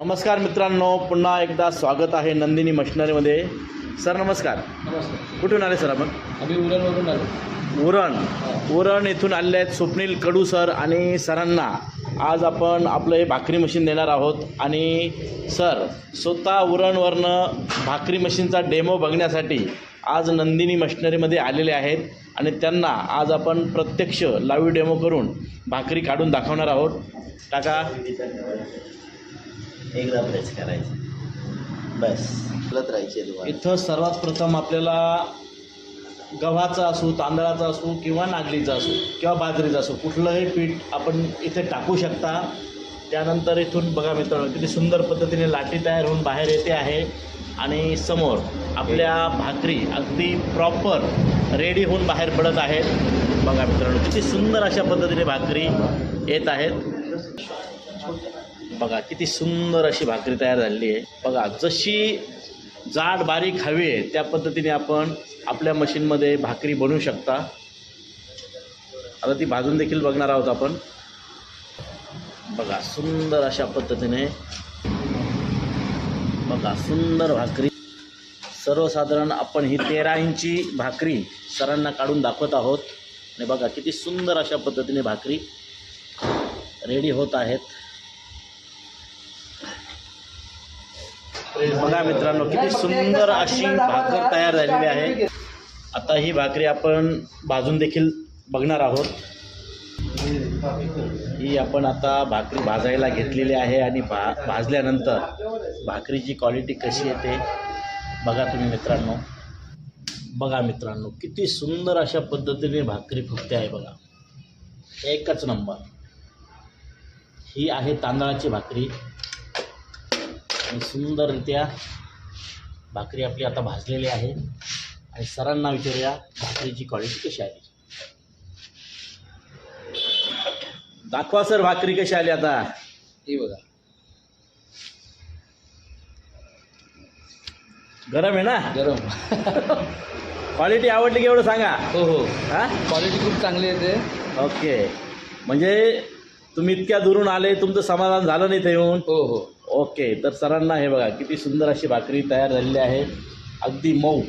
नमस्कार मित्रांनो पुन्हा एकदा स्वागत आहे नंदिनी मशिनरीमध्ये. सर नमस्कार. नमस्कार. कुठून आले सर आपण? आम्ही उरणवरून आलो. उरण. उरण येथून आले आहेत स्वप्नील कडू सर आणि सरांना. आज आपण आपलं हे भाकरी मशीन देणार आहोत आणि सर स्वतः उरणवरनं भाकरी मशीनचा डेमो बघण्यासाठी आज नंदिनी मशिनरीमध्ये आलेले आहेत आणि त्यांना आज आपण प्रत्यक्ष लाईव्ह डेमो करून भाकरी काढून दाखवणार आहोत. टाका एकदा प्रेस करायचं. बस. बोलत राहायचे तुम्हाला इथं सर्वात प्रथम आपल्याला गव्हाचा असो तांदळाचा असो किंवा नागलीचा असो किंवा बाजरीचा असो कुठलंही पीठ आपण इथे टाकू शकता. त्यानंतर इथून बघा मित्रांनो किती सुंदर पद्धतीने लाटी तयार होऊन बाहेर येते आहे. आणि समोर आपल्या भाकरी अगदी प्रॉपर रेडी होऊन बाहेर पडत आहेत. बघा मित्रांनो किती सुंदर अशा पद्धतीने भाकरी येत आहेत. बघा किती सुंदर अशी भाकरी तयार झालेली आहे. बघा जशी जाड बारीक हवी आहे त्या पद्धतीने आपण आपल्या मशीनमध्ये भाकरी बनवू शकता. आता ती भाजून देखील बघणार आहोत आपण. बघा सुंदर अशा पद्धतीने. बघा सुंदर भाकरी. सर्वसाधारण आपण ही तेरा इंची भाकरी सरांना काढून दाखवत आहोत. आणि बघा किती सुंदर अशा पद्धतीने भाकरी रेडी होत आहेत. बघा मित्रांनो किती सुंदर अशी भाकर तयार झालेली आहे. आता ही भाकरी आपण भाजून देखील बघणार आहोत. ही आपण आता भाकरी भाजायला घेतलेली आहे आणि भा भाजल्यानंतर भाकरीची क्वालिटी कशी येते बघा तुम्ही मित्रांनो. बघा मित्रांनो किती सुंदर अशा पद्धतीने भाकरी फुगते आहे बघा. एकच नंबर. ही आहे तांदळाची भाकरी. आणि सुंदररित्या भाकरी आपली आता भाजलेली आहे. आणि सरांना विचारूया भाकरीची क्वालिटी कशी आली. दाखवा सर भाकरी कशी आली आता. ही बघा. गरम आहे ना? गरम. क्वालिटी आवडली की एवढं सांगा. हो हो. हा? क्वालिटी खूप चांगली येते ओके म्हणजे तुम्ही इतक्या दुरून आले तुमचं समाधान झालं नाही ते येऊन. हो हो. ओके तर सरांना हे बघा किती सुंदर अशी भाकरी तयार झालेली आहे. अगदी मऊ.